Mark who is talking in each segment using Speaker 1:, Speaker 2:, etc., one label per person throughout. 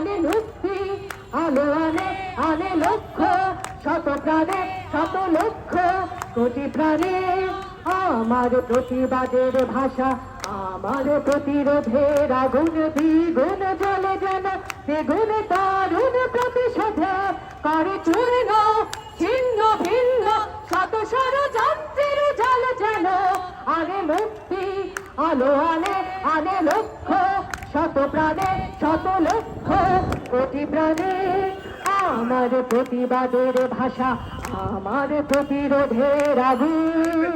Speaker 1: আনে মুক্তি আলো আনে আনে লক্ষ্য, শত প্রাণে, শত লক্ষ কোটি প্রাণে। আমার প্রতিবাদের ভাষা, আমার প্রতিরোধের আগুন, দ্বিগুণ জলে যেন, দ্বিগুণ তারুণ প্রতিশোধে করে চূর্ণ, ছিন্ন, ভিন্ন, শত ষড়যন্ত্রের জল যেন। আনে মুক্তি আলো আনে আনে লক্ষ্য শত প্রাণে শত লক্ষ কোটি প্রাণে, আমার প্রতিবাদের ভাষা, আমার প্রতিরোধের আগুন।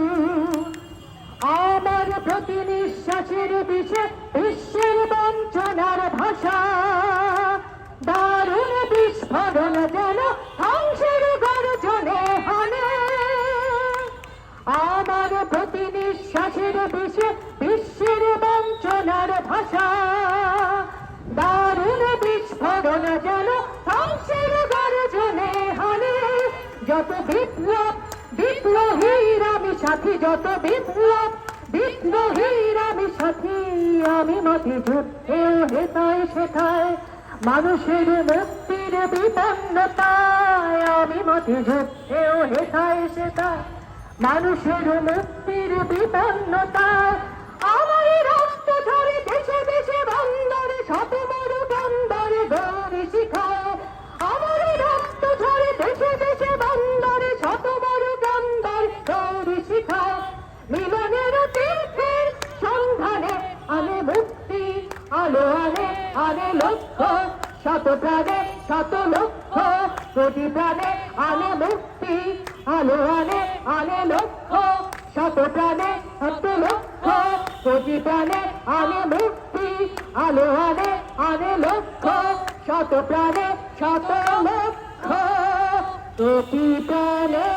Speaker 1: আমার প্রতি নিঃশ্বাসের বিষে বিশ্বের বঞ্চনার ভাষা, দারুণ বিস্ফোরণ যেন ধ্বংসের গর্জনে হানে। আমার প্রতি নিঃশ্বাসের বিষে যত বিপ্লব, বিপ্লবীর আমি সাথী, যত বিপ্লব, বিপ্লবীর আমি সাথী, আমি মাটি যুদ্ধে হেতায় শেখায় মানুষের মুক্তির বিপন্নতায় আমি মাটি যুদ্ধে হেতায় শেখায় মানুষের মুক্তির বিপন্নতায় আনে লক্ষ্য শত প্রাণে শত লক্ষ কোটি প্রাণে আনে মুক্তি, আলো আনে আনে লক্ষ্য শত প্রাণে শত লক্ষ কোটি প্রাণে আনে মুক্তি, আলো আনে আনে লক্ষ শত প্রাণে শত লক্ষ কোটি প্রাণে